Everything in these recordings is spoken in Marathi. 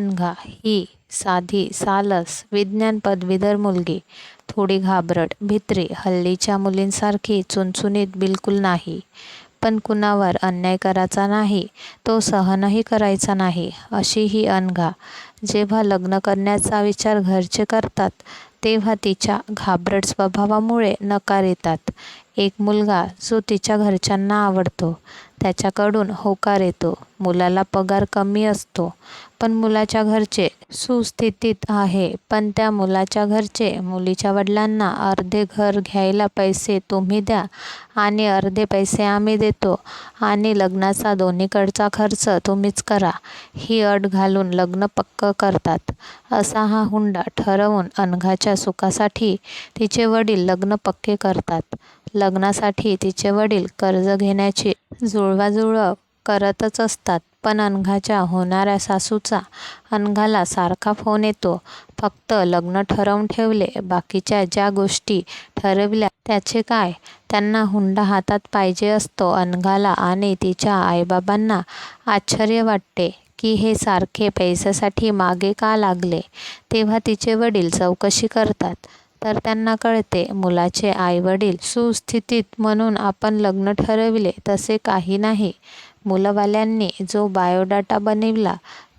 अनघा ही साधी सालस विज्ञान पदवीधर मुलगी थोडी घाबरट भित्री हल्लीच्या मुलींसारखी चुनचुनीत बिलकुल नाही. पण कुणावर अन्याय करायचा नाही तो सहनही करायचा नाही अशी ही अनघा. जेव्हा लग्न करण्याचा विचार घरचे करतात तेव्हा तिच्या घाबरट स्वभावामुळे नकार येतात. एक मुलगा जो तिच्या घरच्यांना आवडतो त्याच्याकडून होकार येतो मुलाला पगार कमी असतो पण मुलाच्या घरचे सुस्थितीत आहे. पण त्या मुलाच्या घरचे मुलीच्या वडिलांना अर्धे घर घ्यायला पैसे तुम्ही द्या आणि अर्धे पैसे आम्ही देतो आणि लग्नाचा दोन्हीकडचा खर्च तुम्हीच करा. ही अट घालून लग्न पक्क करतात. असा हा हुंडा ठरवून अनघाच्या सुखासाठी तिचे वडील लग्न पक्के करतात. लग्नासाठी तिचे वडील कर्ज घेण्याची जुळवाजुळव करतच असतात. पण अनघाच्या होणाऱ्या सासूचा अनघाला सारखा फोन येतो. फक्त लग्न ठरवून ठेवले. बाकीच्या ज्या गोष्टी ठरवल्या त्याचे काय? त्यांना हुंडा हातात पाहिजे असतो. अनघाला आणि तिच्या आईबाबांना आश्चर्य वाटते की हे सारखे पैशासाठी मागे का लागले? तेव्हा तिचे वडील चौकशी करतात. तर त्यांना कळते मुलाचे आईवडील सुस्थितीत म्हणून आपण लग्न ठरविले तसे काही नाही. मुलंवाल्यांनी जो बायोडाटा बनविला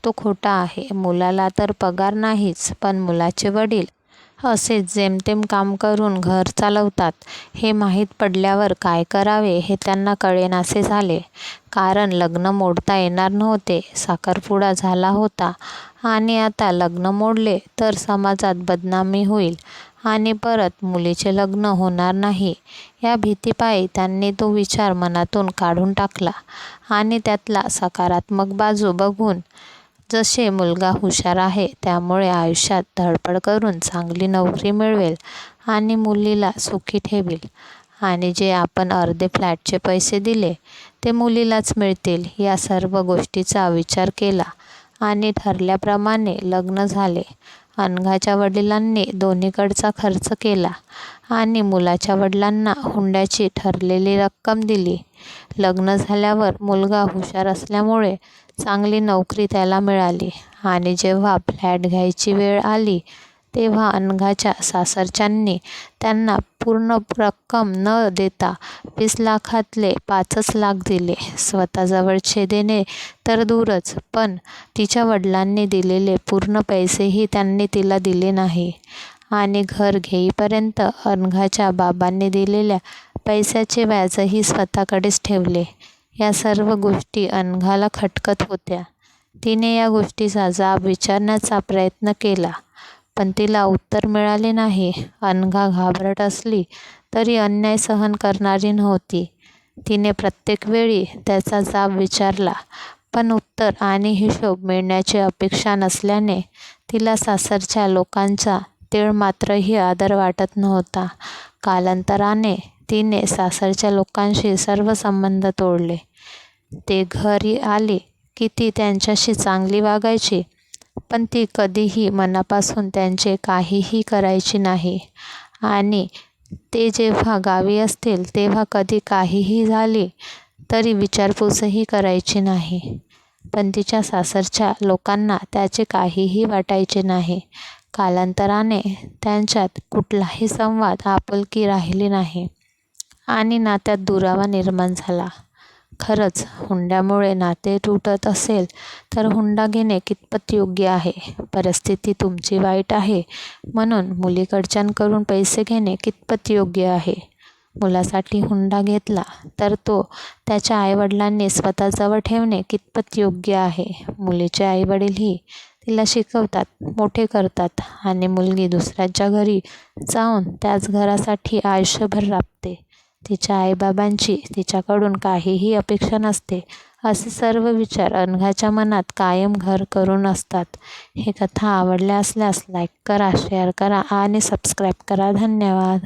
तो खोटा आहे. मुलाला तर पगार नाहीच पण मुलाचे वडील असेच जेमतेम काम करून घर चालवतात. हे माहीत पडल्यावर काय करावे हे त्यांना कळेनासे झाले. कारण लग्न मोडता येणार नव्हते साखरपुडा झाला होता. आणि आता लग्न मोडले तर समाजात बदनामी होईल. आणि परत मुलीचे लग्न होणार नाही. या भीतीपायी त्यांनी तो विचार मनातून काढून टाकला आणि त्यातला सकारात्मक बाजू बघून जसे मुलगा हुशार आहे त्यामुळे आयुष्यात धडपड करून चांगली नोकरी मिळवेल आणि मुलीला सुखी ठेवेल. आणि जे आपण अर्धे फ्लॅटचे पैसे दिले ते मुलीलाच मिळतील या सर्व गोष्टीचा विचार केला आणि ठरल्याप्रमाणे लग्न झाले. अनघाच्या वडिलांनी दोन्हीकडचा खर्च केला आणि मुलाच्या वडिलांना हुंड्याची ठरलेली रक्कम दिली. लग्न झाल्यावर मुलगा हुशार असल्यामुळे चांगली नोकरी त्याला मिळाली आणि जेव्हा फ्लॅट घ्यायची वेळ आली तेव्हा अनघाच्या सासरच्यांनी त्यांना पूर्ण रक्कम न देता वीस लाखातले पाचच लाख दिले. स्वतःजवळचे देणे तर दूरच पण तिच्या वडिलांनी दिलेले पूर्ण पैसेही त्यांनी तिला दिले नाही. आणि घर घेईपर्यंत अनघाच्या बाबांनी दिलेल्या पैशाचे व्याजही स्वतःकडेच ठेवले. या सर्व गोष्टी अनघाला खटकत होत्या. तिने या गोष्टीचा जाब विचारण्याचा प्रयत्न केला. पण तिला उत्तर मिळाले नाही. अनघा घाबरट असली तरी अन्याय सहन करणारी नव्हती. तिने प्रत्येक वेळी त्याचा जाब विचारला पण उत्तर आणि हिशोब मिळण्याची अपेक्षा नसल्याने तिला सासरच्या लोकांचा तीळ मात्रही आदर वाटत नव्हता. कालांतराने तिने सासरच्या लोकांशी सर्व संबंध तोडले. ते घरी आली की ती त्यांच्याशी चांगली वागायची पण ती कधीही मनापासून त्यांचे काहीही करायची नाही. आणि ते जेव्हा गावी असतील तेव्हा कधी काहीही झाले तरी विचारपूसही करायची नाही. पण तिच्या सासरच्या लोकांना त्याचे काहीही वाटायचे नाही. कालांतराने त्यांच्यात कुठलाही संवाद आपुलकी राहिली नाही. आणि नात्यात दुरावा निर्माण झाला. खरंच हुंड्यामुळे नाते तुटत असेल तर हुंडा घेणे कितपत योग्य आहे? परिस्थिती तुमची वाईट आहे म्हणून मुलीकडच्यांकडून पैसे घेणे कितपत योग्य आहे? मुलासाठी हुंडा घेतला तर तो त्याच्या आईवडिलांनी स्वतःजवळ ठेवणे कितपत योग्य आहे? मुलीचे आईवडीलही तिला शिकवतात मोठे करतात आणि मुलगी दुसऱ्याच्या घरी जाऊन त्याच घरासाठी आयुष्यभर राबते. तिच्या आईबाबांची तिच्याकडून काहीही अपेक्षा नसते. असे सर्व विचार अनघाच्या मनात कायम घर करून असतात. ही कथा आवडल्या असल्यास लाईक करा शेअर करा आणि सबस्क्राईब करा. धन्यवाद.